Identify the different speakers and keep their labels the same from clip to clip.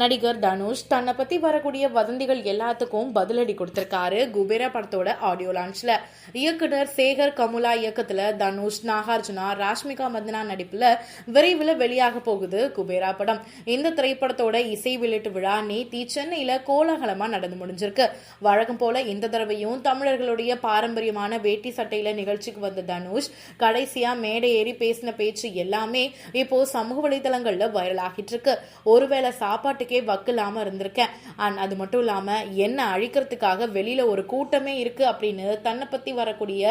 Speaker 1: நடிகர் தனுஷ் தன்னை பத்தி வரக்கூடிய வதந்திகள் எல்லாத்துக்கும் பதிலடி கொடுத்திருக்காரு குபேரா படத்தோட ஆடியோ லான்ச்ல இயக்குனர் சேகர் கமுலா இயக்கத்துல தனுஷ் நாகார்ஜுனா ராஷ்மிகா மந்தனா நடிப்புல விரைவில் வெளியாக போகுது குபேரா படம். இந்த திரைப்படத்தோட இசை வெளியீட்டு விழா நேத்தி சென்னையில கோலாகலமா நடந்து முடிஞ்சிருக்கு. வழக்கம் போல இந்த தடவையும் தமிழர்களுடைய பாரம்பரியமான வேட்டி சட்டையில நிகழ்ச்சிக்கு வந்த தனுஷ் கடைசியா மேடை ஏறி பேசின பேச்சு எல்லாமே இப்போ சமூக வலைதளங்கள்ல வைரல் ஆகிட்டு இருக்கு. ஒருவேளை சாப்பாட்டு வக்கு வக்கில்லாமல் இருந்திருக்கேன். அண்ட் அது மட்டும் இல்லாமல் என்ன அழிக்கிறதுக்காக வெளியில் ஒரு கூட்டமே இருக்குது அப்படின்னு தன்னை பற்றி வரக்கூடிய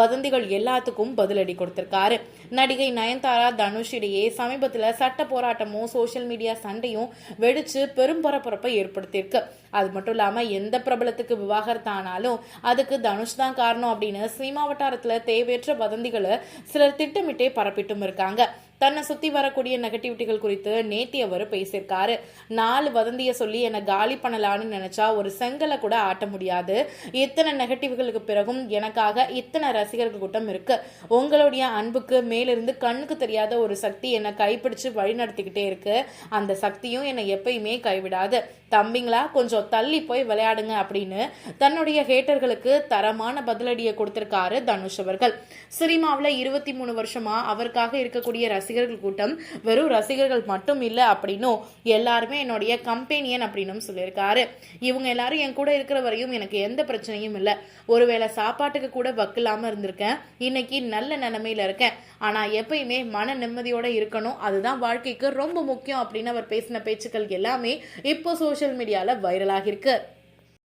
Speaker 1: வதந்திகள் எல்லாத்துக்கும் பதிலடி கொடுத்துருக்காரு. நடிகை நயன்தாரா தனுஷ் இடையே சமீபத்தில் சட்ட போராட்டமும் சோஷியல் மீடியா சண்டையும் வெடிச்சு பெரும் பரபரப்பை ஏற்படுத்தியிருக்கு. அது மட்டும் இல்லாமல் எந்த பிரபலத்துக்கு விவாகரத்து ஆனாலும் அதுக்கு தனுஷ் தான் காரணம் அப்படின்னு சினிமா வட்டாரத்தில் தேவையற்ற வதந்திகளை சிலர் திட்டமிட்டே பரப்பிட்டும் இருக்காங்க. தன்னை சுத்தி வரக்கூடிய நெகட்டிவிட்டிகள் குறித்து நேத்தி அவர் பேசியிருக்காரு. நாலு வதந்திய சொல்லி என்னை காலி பண்ணலான்னு நினைச்சா ஒரு செங்கலை கூட ஆட்ட முடியாது. இத்தனை நெகட்டிவ்களுக்கு பிறகும் எனக்காக இத்தனை ரசிகர்கள் கூட்டம் இருக்கு. உங்களுடைய அன்புக்கு மேலிருந்து கண்ணுக்கு தெரியாத ஒரு சக்தி என்னை கைப்பிடிச்சு வழிநடத்திக்கிட்டே இருக்கு. அந்த சக்தியும் என்னை எப்பயுமே கைவிடாது. தம்பிங்களா கொஞ்சம் தள்ளி போய் விளையாடுங்க அப்படின்னு தன்னுடைய ஹேட்டர்களுக்கு தரமான பதிலடியை கொடுத்திருக்காரு தனுஷ் அவர்கள். சினிமாவில் இருபத்தி மூணு வருஷமா அவருக்காக இருக்கக்கூடிய ரசிகர் ரசிகர்கள் கூட்டம் வெறும் ரசிகர்கள் மட்டும் இல்லை அப்படின்னும் எல்லாருமே என்னுடைய கம்பெனியன் அப்படின்னும் சொல்லியிருக்காரு. இவங்க எல்லாரும் என் கூட இருக்கிற வரையும் எனக்கு எந்த பிரச்சனையும் இல்லை. ஒருவேளை சாப்பாட்டுக்கு கூட வக்கில்லாமல் இருந்திருக்கேன். இன்னைக்கு நல்ல நிலைமையில இருக்கேன். ஆனால் எப்பயுமே மன நிம்மதியோட இருக்கணும். அதுதான் வாழ்க்கைக்கு ரொம்ப முக்கியம் அப்படின்னு அவர் பேசின பேச்சுக்கள் எல்லாமே இப்போ சோஷியல் மீடியாவில் வைரல் ஆகியிருக்கு.